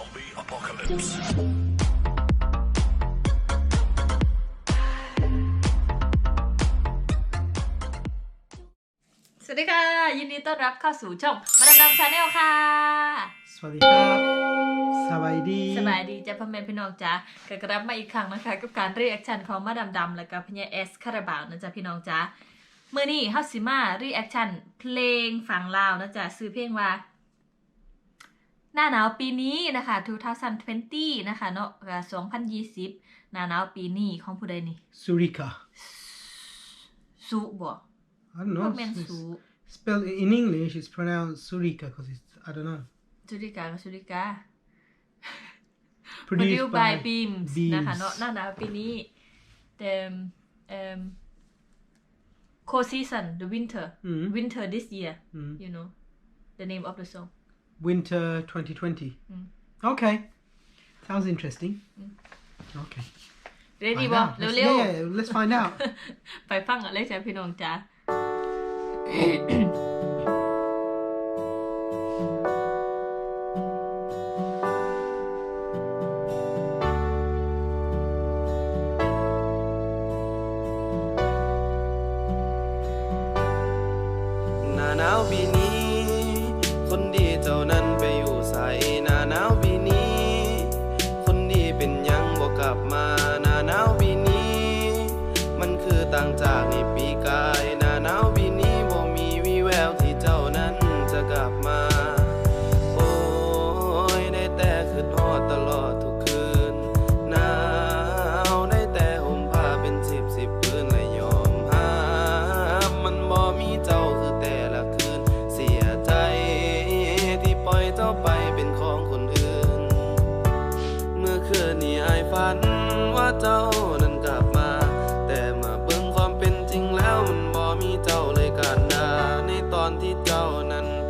Zombie apocalypse. สวัสดีค่ะ ยินดีต้อนรับเข้าสู่ช่องมาดามดำชาแนลค่ะ สวัสดีครับ สบายดีสบายดีจ้ะพ่อแม่พี่น้องจ้าก็กลับมาอีกครั้งนะคะ กับการรีแอคชั่นของมาดามดำและก็พญาเอสคาราบาวนะจ๊ะพี่น้องจ้าเมื่อนี้เฮาสิมารีแอคชั่นเพลงฝั่งลาวนะจ๊ะซื้อเพลงว่าห น้าหนาวปีนี้นะคะ2020นะคะเนาะก็2020 หน้าหนาวปีนี้ของผู้ใดนี่สุริกาสุบ่ I don't พว know กแม่น it's- สุ spelled in English it's pronounced Surika because it's I don't know สุริกาก็สุริกา produced produced by by Beams Beams นะคะเนาะหน้าหนาวปีนี้ the um cold season the winter Mm. winter this year Mm. you know the name of the song winter 2020 Mm. okay sounds interesting okay เรดี้ Find บ่ out. เร็ Let's- ว yeah, yeah, let's find out ๆ ไปฟังกันเลยจ้ะพี่น้องจ้า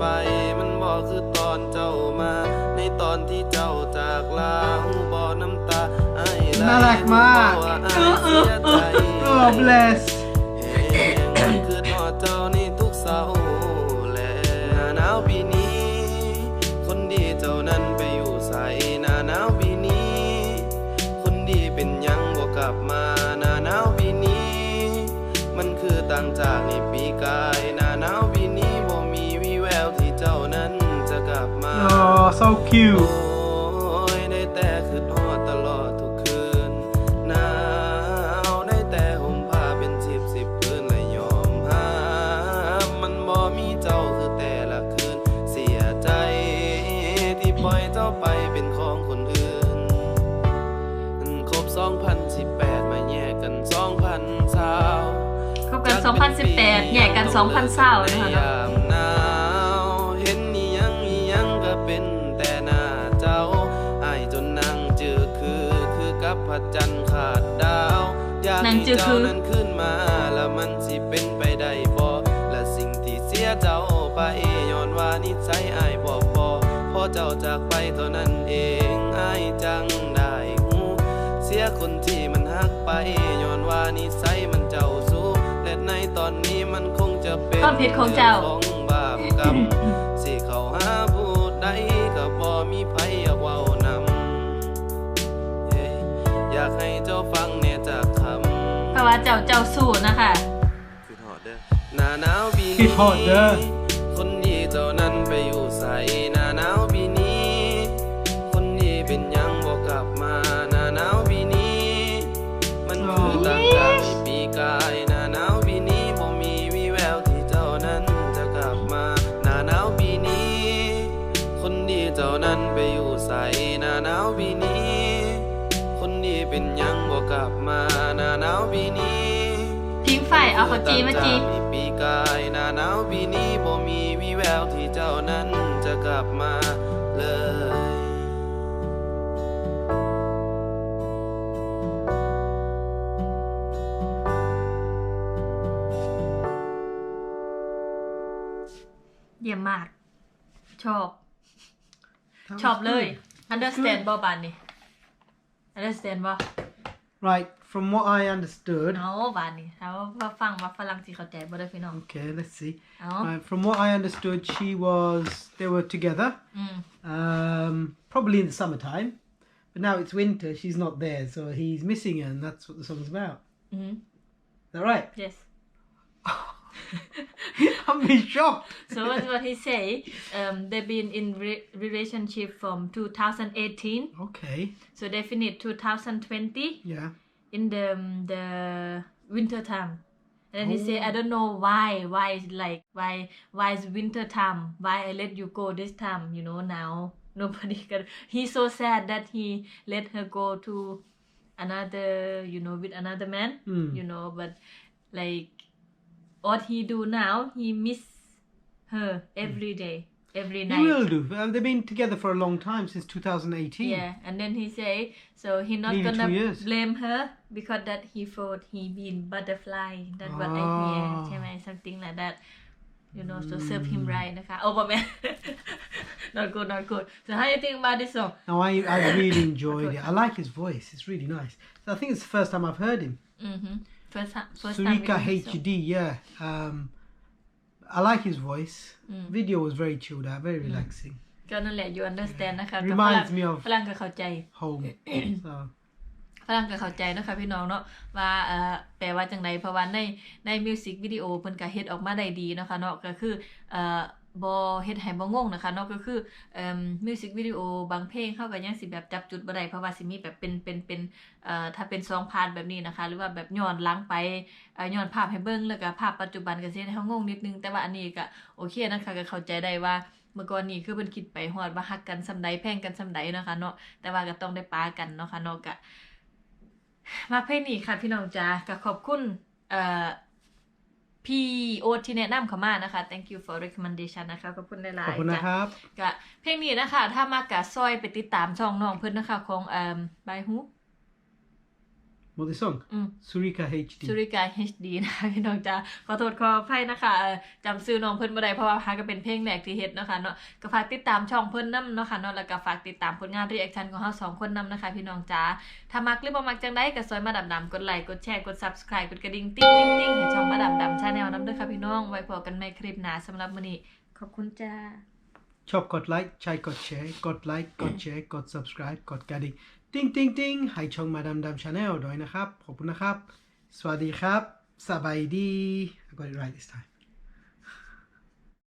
ไป มันบ่คือตอนเจ้ามา ในตอนที่เจ้าจากลาหูบ่น้ำตาอายไหลน่ารักมากรู้บ่ว่าอายเสียใจ oh bless มันคือทอดเจ้าในทุกเสาร์และหน้าหนาวปีนี้ คนดีเจ้านั้นไปอยู่ใส่หน้าหนาวปีนี้ คนดีเป็นหยังบ่กลับมาหน้าหนาวปีนี้ มันคือต่างจากในปีกายหน้าหนาวปี so cute ยได้แต่คืนฮอตลอดทุกคืนหนาวได้แต่ห่มผ้าเป็นสิบสิบคืนและยอมหามันบ่มีเจ้าคือแต่ละคืนเสียใจที่ปล่อยเจ้าไปเป็นของคนอื่น ครบ 2018 มาแยกกัน 2020คบกัน 2018 แยกกัน 2020นะคะเนาะ อยากนั่งให้จือคืเจ้าอนั้นขึ้นมาแล้วมันสิเป็นไปได้บ่และสิ่งที่เสียเจ้าไปย้อนว่านิสัยอายบ่พอพอเจ้าจากไปเท่านั้นเองอายจังได้หูเสียคนที่มันหักไปย้อนว่านิสัยมันเจ้าสู้และในตอนนี้มันคงจะเป็นความผิดของเจ้าของบาปกรรม ว่าเจ้าเจ้าสู้นะคะ คือหอดเด้อหน้าหนาวปีคินี้ดฮอดเด้อ บ่กลับมาหน้าหนาวปีนี้พิงไฟเอาขอจีมาจีในปีกายหน้าหนาวปีนี้บ่มีวี่แววที่เจ้านั้นจะกลับมาเลยเยี่ยมมาก ชอบ That ชอบ was เลย good. understand บ่บานนี่ understand บ่ right from what I understood. เอาบานนี่ถ้าว่าฟังว่าฝรั่งสิเข้าใจบ่ได้อพี่น้อง Okay, let's see. เอา Right, from what I understood, she was they were together, อืม um, probably in the summertime, but now it's winter. She's not there, so he's missing her, and that's what the song's about. อืม Is that right? yes I'm in shock. so what what he say um they've been in re- relationship from 2018 Okay. so they finished 2020 Yeah. in the um, the winter time and then he say Oh. i don't know why why is like why why is winter time why i let you go this time you know now nobody can he's so sad that he let her go to another you know with another man Mm. you know but like what he do now he miss her every day every He night will do. Uh, they've been together for a long time since 2018. yeah, and then he say so he not Nearly gonna two years. blame her because that he thought he been butterfly. That's what I hear. Ah. ใช่ไหม something like that. You know, so serve him right นะคะ Oh, but man, not good, not good. So how you think about this song? No, I, I really enjoyed it. I like his voice. It's really nice. So I think it's the first time I've heard him. Mm-hmm. First, time- first Surika time. with him, so- HD, yeah. Um, I like his voice. Mm. Video was very chilled out, very relaxing. ก็นั่นแหละ you understand นะคะกับฝรั่ง Reminds me of ฝรั่งก็เข้าใจ home. so ฝรั่งก็เข้าใจเนาะคะพี่น้องเนาะว่าเอ่อแปลว่าจังไดเพราะว่าในในมิวสิกวิดีโอเพิ่นก็เฮ็ดออกมาได้ดีเนาะคะเนาะก็คือเอ่อ บ่เฮ็ดให้บ่งงนะคะเนาะก็คือเอ่อมิวสิกวิดีโอบางเพลงเข้าก็ยังสิแบบจับจุดบ่ได้เพราะว่าสิมีแบบเป็นเป็นเป็นเอ่อถ้าเป็นซองพาร์ทแบบนี้นะคะ หรือว่าแบบย้อนหลังไปเอ่อย้อนภาพให้เบิ่งแล้วก็ภาพปัจจุบันก็สิให้เฮางงนิดนึง แต่ว่าอันนี้ก็โอเคนะคะก็เข้าใจได้ว่าเมื่อก่อนนี้คือเพิ่นคิดไปฮอดว่าฮักกันซำใดแพงกันซำใดเนาะคะเนาะแต่ว่าก็ต้องได้ปากันเนาะค่ะเนาะก็มาเพลงนี้ค่ะพี่น้องจ้าก็ขอบคุณเอ่อ พี่โอ๊ตที่แนะนำเข้ามานะคะ thank you for recommendation นะคะ ขอบคุณหลายๆขอบคุณนะครับจ้ะก็เพลงนี้นะคะ ถ้ามากกะซอยไปติดตามช่องน้องเพิ่นนะคะ ของเอ่อบา ยฮู What the song? อืม Surika HD. สุริกา HD นะคะพี่น้องจ้าขอโทษขออภัยนะคะเอ่อจำซื้อน้องเพิ่นบ่ได้เพราะว่าพาก็เป็นเพลงแรกที่เฮ็ดเนาะคะเนาะก็ฝากติดตามช่องเพิ่นนํเนาะค่ะเนาะแล้วก็ฝากติดตามผลงานรีแอคชั่นของเฮาสองคนนํนะคะพี่น้องจ้าถ้ามักหรือบ่มักจังไดก็ซอยมาดำๆกดไลค์กดแชร์กด Subscribe กดกระดิ่งติ๊งติ๊งๆๆให้ช่องมาดำๆ Channel นํเด้อค่ะพี่น้องไว้พบกันใหม่คลิปหน้าสำหรับมื้อนี้ขอบคุณจ้า ชอบกดไลค์ใช่กดแชร์กดไลค์กดแชร์กด subscribe กดกระดิ่งติ้งติ้งติ้งให้ช่องมาดำมดาชาแนลด้วยนะครับ ขอบคุณนะครับ สวัสดีครับ สบายดี I got it right this time